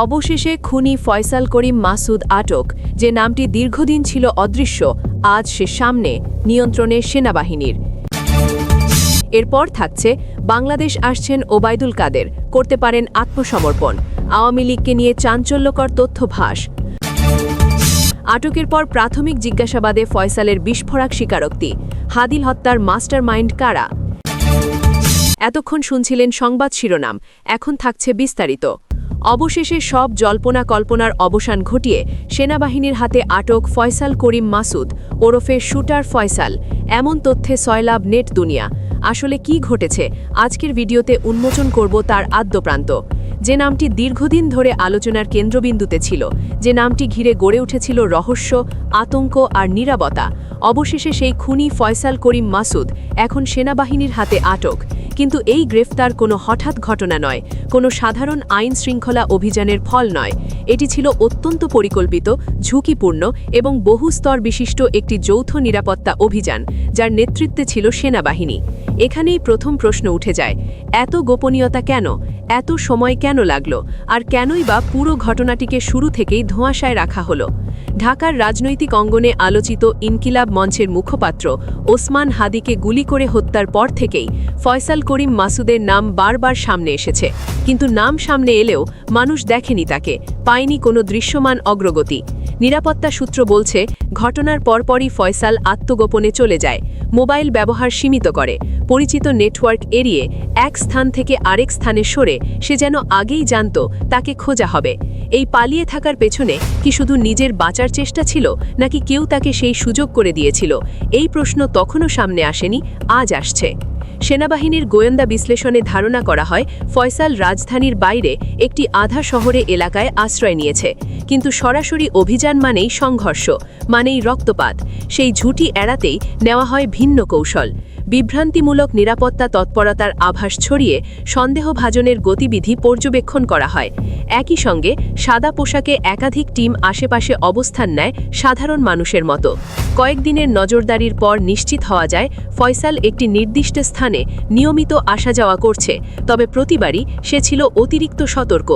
অবশেষে খুনি ফয়সাল করিম মাসুদ আটক, যে নামটি দীর্ঘদিন ছিল অদৃশ্য, আজ সে সামনে নিয়ন্ত্রণে সেনাবাহিনীর। এরপর থাকছে, বাংলাদেশ আসছেন ওবায়দুল কাদের, করতে পারেন আত্মসমর্পণ, আওয়ামী লীগকে নিয়ে চাঞ্চল্যকর তথ্য ভাস আটকের পর প্রাথমিক জিজ্ঞাসাবাদে ফয়সালের বিস্ফোরক স্বীকারোক্তি, হাদিল হত্যার মাস্টার মাইন্ড কারা? এতক্ষণ শুনছিলেন সংবাদ শিরোনাম, এখন থাকছে বিস্তারিত। অবশেষে সব জল্পনা কল্পনার অবসান ঘটিয়ে সেনাবাহিনীর হাতে আটক ফয়সাল করিম মাসুদ ওরফে শুটার ফয়সাল। এমন তথ্যে সয়লাভ নেট দুনিয়া। আসলে কি ঘটেছে? আজকের ভিডিওতে উন্মোচন করব তার আদ্যপ্রান্ত। যে নামটি দীর্ঘদিন ধরে আলোচনার কেন্দ্রবিন্দুতে ছিল, যে নামটি ঘিরে গড়ে উঠেছিল রহস্য, আতঙ্ক আর নিরাপত্তা। অবশেষে সেই খুনি ফয়সাল করিম মাসুদ এখন সেনাবাহিনীর হাতে আটক। কিন্তু এই গ্রেফতার কোনো হঠাৎ ঘটনা নয়, কোনো সাধারণ আইন শৃঙ্খলা অভিযানের ফল নয়। এটি ছিল অত্যন্ত পরিকল্পিত, ঝুঁকিপূর্ণ এবং বহু স্তর বিশিষ্ট একটি যৌথ নিরাপত্তা অভিযান, যার নেতৃত্বে ছিল সেনাবাহিনী। এখানেই প্রথম প্রশ্ন উঠে যায়, এত গোপনীয়তা কেন? এত সময় কেন লাগল? আর কেনই বা পুরো ঘটনাটিকে শুরু থেকেই ধোঁয়াশায় রাখা হলো? ঢাকার রাজনৈতিক অঙ্গনে আলোচিত ইনকিলাব মঞ্চের মুখপাত্র ওসমান হাদিকে গুলি করে হত্যার পর থেকেই ফয়সাল করিম মাসুদের নাম বারবার সামনে এসেছে। কিন্তু নাম সামনে এলেও মানুষ দেখেনি তাকে, পায়নি কোনো দৃশ্যমান অগ্রগতি। নিরাপত্তা সূত্র বলছে, ঘটনার পরপরই ফয়সাল আত্মগোপনে চলে যায়, মোবাইল ব্যবহার সীমিত করে। পরিচিত নেটওয়ার্ক এড়িয়ে এক স্থান থেকে আরেক স্থানে সরে, সে যেন আগেই জানত তাকে খোঁজা হবে। এই পালিয়ে থাকার পেছনে কি শুধু নিজের বাঁচার চেষ্টা ছিল, নাকি কেউ তাকে সেই সুযোগ করে দিয়েছিল? এই প্রশ্ন তখনও সামনে আসেনি, আজ আসছে। সেনাবাহিনীর গোয়েন্দা বিশ্লেষণে ধারণা করা হয়, ফয়সাল রাজধানীর বাইরে একটি আধা শহরে এলাকায় আশ্রয় নিয়েছে। কিন্তু সরাসরি অভিযান মানেই সংঘর্ষ, মানেই রক্তপাত। সেই ঝুঁটি এড়াতেই নেওয়া হয় ভিন্ন কৌশল। বিভ্রান্তিমূলক নিরাপত্তা তৎপরতার আভাস ছড়িয়ে সন্দেহভাজনের গতিবিধি পর্যবেক্ষণ করা হয়। একই সঙ্গে সাদা পোশাকে একাধিক টিম আশেপাশে অবস্থান নেয় সাধারণ মানুষের মতো। কয়েকদিনের নজরদারির পর নিশ্চিত হওয়া যায়, ফয়সাল একটি নির্দিষ্ট স্থানে নিয়মিত আসা যাওয়া করছে, তবে প্রতিবারই সে ছিল অতিরিক্ত সতর্ক।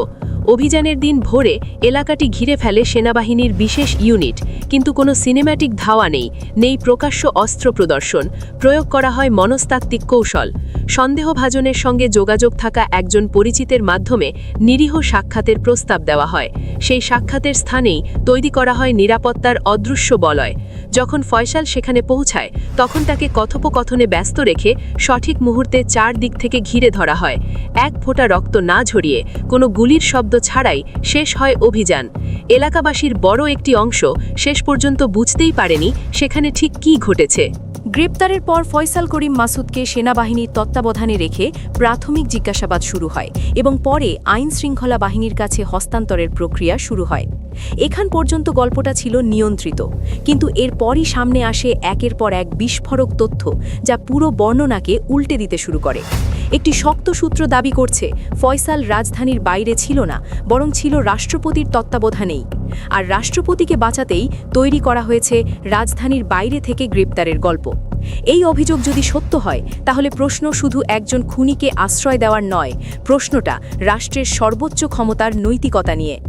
অভিযানের দিন ভোরে এলাকাটি ঘিরে ফেলে সেনাবাহিনীর বিশেষ ইউনিট। কিন্তু কোনো সিনেম্যাটিক ধাওয়া নেই নেই প্রকাশ্য অস্ত্র প্রদর্শন। প্রয়োগ করা হয় মনস্তাত্ত্বিক কৌশল। সন্দেহভাজনের সঙ্গে যোগাযোগ থাকা একজন পরিচিতের মাধ্যমে নিরীহ সাক্ষাতের প্রস্তাব দেওয়া হয়। সেই সাক্ষাতের স্থানেই তৈরি করা হয় নিরাপত্তার অদৃশ্য বলয়। যখন ফয়সাল সেখানে পৌঁছায়, তখন তাকে কথোপকথনে ব্যস্ত রেখে সঠিক মুহূর্তে চার দিক থেকে ঘিরে ধরা হয়। এক ফোঁটা রক্ত না ঝরিয়ে কোনো গুলির শব্দ ছাড়াই শেষ হয় অভিযান। এলাকাবাসীর বড় একটি অংশ শেষ পর্যন্ত বুঝতেই পারেনি সেখানে ঠিক কি ঘটেছে। গ্রেপ্তারের পর ফয়সাল করিম মাসুদকে সেনাবাহিনীর তত্ত্বাবধানে রেখে প্রাথমিক জিজ্ঞাসাবাদ শুরু হয় এবং পরে আইন শৃঙ্খলা বাহিনীর কাছে হস্তান্তরের প্রক্রিয়া শুরু হয়। এখান পর্যন্ত গল্পটা ছিল নিয়ন্ত্রিত, কিন্তু এরপরই সামনে আসে একের পর এক বিস্ফোরক তথ্য যা পুরো বর্ণনাকে উল্টে দিতে শুরু করে। একটি শক্ত সূত্র দাবি করছে, ফয়সাল রাজধানীর বাইরে ছিল না, বরং ছিল রাষ্ট্রপতির তত্ত্বাবধানেই। আর রাষ্ট্রপতিকে বাঁচাতেই তৈরি করা হয়েছে রাজধানীর বাইরে থেকে গ্রেপ্তারের গল্প। এই অভিযোগ যদি সত্য হয়, তাহলে প্রশ্ন শুধু একজন খুনিকে আশ্রয় দেওয়ার নয়, প্রশ্নটা রাষ্ট্রের সর্বোচ্চ ক্ষমতার নৈতিকতা নিয়ে।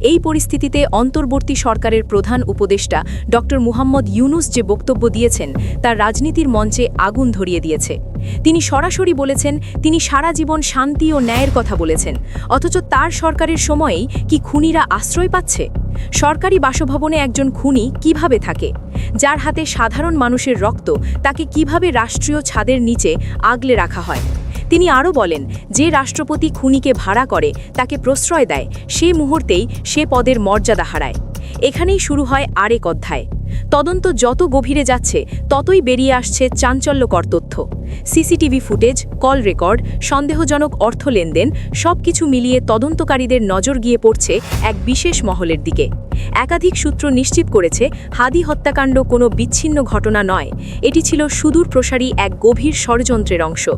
এই পরিস্থিতিতে অন্তর্বর্তী সরকারের প্রধান উপদেষ্টা ড মুহাম্মদ ইউনুস যে বক্তব্য দিয়েছেন, তার রাজনীতির মঞ্চে আগুন ধরিয়ে দিয়েছে। তিনি সরাসরি বলেছেন, তিনি সারা জীবন শান্তি ও ন্যায়ের কথা বলেছেন, অথচ তার সরকারের সময়েই কি খুনিরা আশ্রয় পাচ্ছে? সরকারি বাসভবনে একজন খুনি কীভাবে থাকে? যার হাতে সাধারণ মানুষের রক্ত, তাকে কীভাবে রাষ্ট্রীয় ছাদের নিচে আগলে রাখা হয়? তিনি আরও বলেন, যে রাষ্ট্রপতি খুনিকে ভাড়া করে, তাকে প্রশ্রয় দেয়, সে মুহূর্তেই সে পদের মর্যাদা হারায়। এখানেই শুরু হয় আরেক অধ্যায়। তদন্ত যত গভীরে যাচ্ছে, ততই বেরিয়ে আসছে চাঞ্চল্যকর তথ্য। সিসিটিভি ফুটেজ, কল রেকর্ড, সন্দেহজনক অর্থ লেনদেন সব কিছু মিলিয়ে তদন্তকারীদের নজর গিয়ে পড়ছে এক বিশেষ মহলের দিকে। একাধিক সূত্র নিশ্চিত করেছে, হাদি হত্যাকাণ্ড কোনো বিচ্ছিন্ন ঘটনা নয়। এটি ছিল সুদূর প্রসারী এক গভীর ষড়যন্ত্রের অংশ।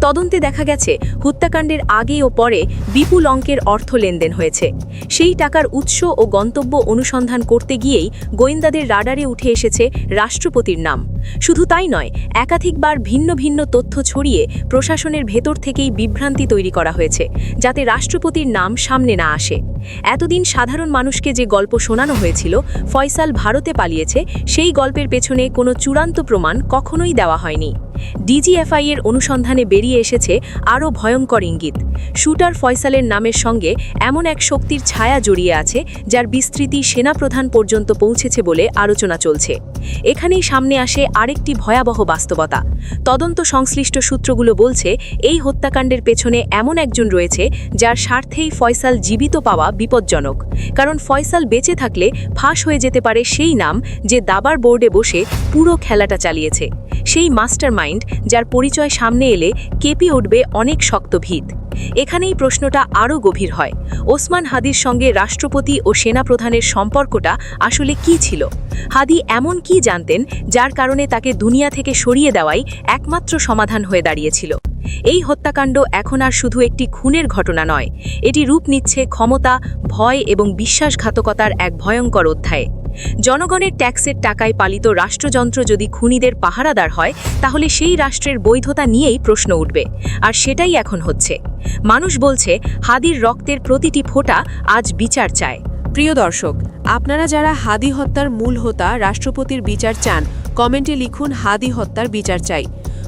তদন্তে দেখা গেছে, হত্যাকাণ্ডের আগে ও পরে বিপুল অঙ্কের অর্থ লেনদেন হয়েছে। সেই টাকার উৎস ও গন্তব্য অনুসন্ধান করতে গিয়েই গোয়েন্দাদের রাডারে উঠে এসেছে রাষ্ট্রপতির নাম। শুধু তাই নয়, একাধিকবার ভিন্ন ভিন্ন তথ্য ছড়িয়ে প্রশাসনের ভেতর থেকেই বিভ্রান্তি তৈরি করা হয়েছে, যাতে রাষ্ট্রপতির নাম সামনে না আসে। এতদিন সাধারণ মানুষকে যে গল্প শোনানো হয়েছিল, ফয়সাল ভারতে পালিয়েছে, সেই গল্পের পেছনে কোনো চূড়ান্ত প্রমাণ কখনোই দেওয়া হয়নি। ডিজিএফআই এর অনুসন্ধানে বেরিয়ে এসেছে আরও ভয়ঙ্কর ইঙ্গিত। শুটার ফয়সালের নামের সঙ্গে এমন এক শক্তির ছায়া জড়িয়ে আছে যার বিস্তৃতি সেনাপ্রধান পর্যন্ত পৌঁছেছে বলে আলোচনা চলছে। এখানেই সামনে আসে আরেকটি ভয়াবহ বাস্তবতা। তদন্ত সংশ্লিষ্ট সূত্রগুলো বলছে, এই হত্যাকাণ্ডের পেছনে এমন একজন রয়েছে যার স্বার্থেই ফয়সাল জীবিত পাওয়া বিপজ্জনক। কারণ ফয়সাল বেঁচে থাকলে ফাঁস হয়ে যেতে পারে সেই নাম যে দাবার বোর্ডে বসে পুরো খেলাটা চালিয়েছে। সেই মাস্টারমাইন্ড যার পরিচয় সামনে এলে কেঁপে উঠবে অনেক শক্ত ভিত। এখানেই প্রশ্নটা আরও গভীর হয়। ওসমান হাদির সঙ্গে রাষ্ট্রপতি ও সেনাপ্রধানের সম্পর্কটা আসলে কি ছিল? হাদি এমন কি জানতেন যার কারণে তাকে দুনিয়া থেকে সরিয়ে দেওয়াই একমাত্র সমাধান হয়ে দাঁড়িয়েছিল? এই হত্যাকাণ্ড এখন আর শুধু একটি খুনের ঘটনা নয়, এটি রূপ নিচ্ছে ক্ষমতা, ভয় এবং বিশ্বাসঘাতকতার এক ভয়ঙ্কর অধ্যায়ে। জনগণের ট্যাক্সের টাকায় পালিত রাষ্ট্রযন্ত্র যদি খুনিদের পাহারাদার হয়, তাহলে সেই রাষ্ট্রের বৈধতা নিয়েই প্রশ্ন উঠবে, আর সেটাই এখন হচ্ছে। মানুষ বলছে, হাদির রক্তের প্রতিটি ফোঁটা আজ বিচার চায়। প্রিয় দর্শক, আপনারা যারা হাদি হত্যার মূল হোতা, রাষ্ট্রপতির বিচার চান, কমেন্টে লিখুন হাদি হত্যার বিচার চাই।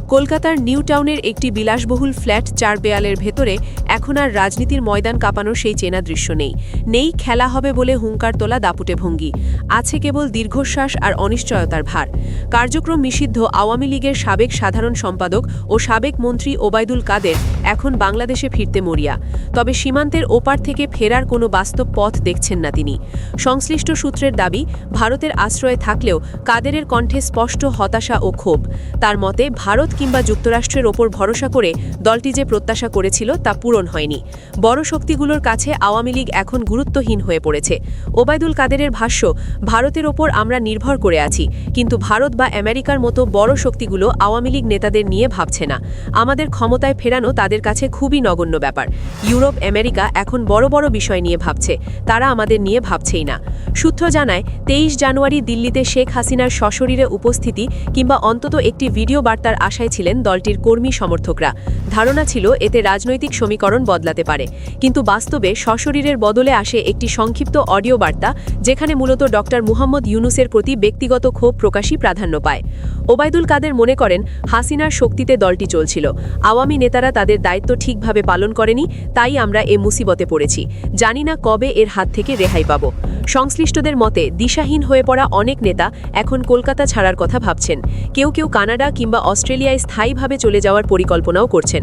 কলকাতার নিউ টাউনের একটি বিলাসবহুল ফ্ল্যাট চার বেয়ালের ভেতরে এখন আর রাজনীতির ময়দান কাঁপানোর সেই চেনা দৃশ্য নেই। নেই খেলা হবে বলে হুঙ্কার তোলা দাপুটে ভঙ্গি। আছে কেবল দীর্ঘশ্বাস আর অনিশ্চয়তার ভার। কার্যক্রম নিষিদ্ধ আওয়ামী লীগের সাবেক সাধারণ সম্পাদক ও সাবেক মন্ত্রী ওবায়দুল কাদের এখন বাংলাদেশে ফিরতে মরিয়া। তবে সীমান্তের ওপার থেকে ফেরার কোনো বাস্তব পথ দেখছেন না তিনি। সংশ্লিষ্ট সূত্রের দাবি, ভারতের আশ্রয়ে থাকলেও কাদেরের কণ্ঠে স্পষ্ট হতাশা ও ক্ষোভ। তার মতে, ভারত কিংবা যুক্তরাষ্ট্রের ওপর ভরসা করে দলটি যে প্রত্যাশা করেছিল তা পূরণ হয়নি। বড় শক্তিগুলোর কাছে আওয়ামী লীগ এখন গুরুত্বহীন হয়ে পড়েছে। ওবায়দুল কাদেরের ভাষ্য, ভারতের ওপর আমরা নির্ভর করে আছি, কিন্তু ভারত বা আমেরিকার মতো বড় শক্তিগুলো আওয়ামী লীগ নেতাদের নিয়ে ভাবছে না। আমাদের ক্ষমতায় ফেরানো তাদের কাছে খুবই নগণ্য ব্যাপার। ইউরোপ, আমেরিকা এখন বড় বড় বিষয় নিয়ে ভাবছে। তারা আমাদের নিয়ে ভাবছেই না। সূত্র জানায়, তেইশ জানুয়ারি দিল্লিতে শেখ হাসিনার সশরীরে উপস্থিতি কিংবা অন্তত একটি ভিডিও বার্তার আশায় ছিলেন দলটির কর্মী সমর্থকরা। ধারণা ছিল, এতে রাজনৈতিক সমীকরণ বদলাতে পারে। কিন্তু বাস্তবে সশরীরের বদলে আসে একটি সংক্ষিপ্ত অডিও বার্তা, যেখানে মূলত ডক্টর মুহাম্মদ ইউনুসের প্রতি ব্যক্তিগত ক্ষোভ প্রকাশই প্রাধান্য পায়। ওবায়দুল কাদের মনে করেন, হাসিনার শক্তিতে দলটি চলছিল। আওয়ামী নেতারা তাদের দায়িত্ব ঠিকভাবে পালন করেনি, তাই আমরা এ মুসিবতে পড়েছি। জানি না কবে এর হাত থেকে রেহাই পাব। সংশ্লিষ্টদের মতে, দিশাহীন হয়ে পড়া অনেক নেতা এখন কলকাতা ছাড়ার কথা ভাবছেন। কেউ কেউ কানাডা কিংবা অস্ট্রেলিয়ায় স্থায়ীভাবে চলে যাওয়ার পরিকল্পনাও করছেন।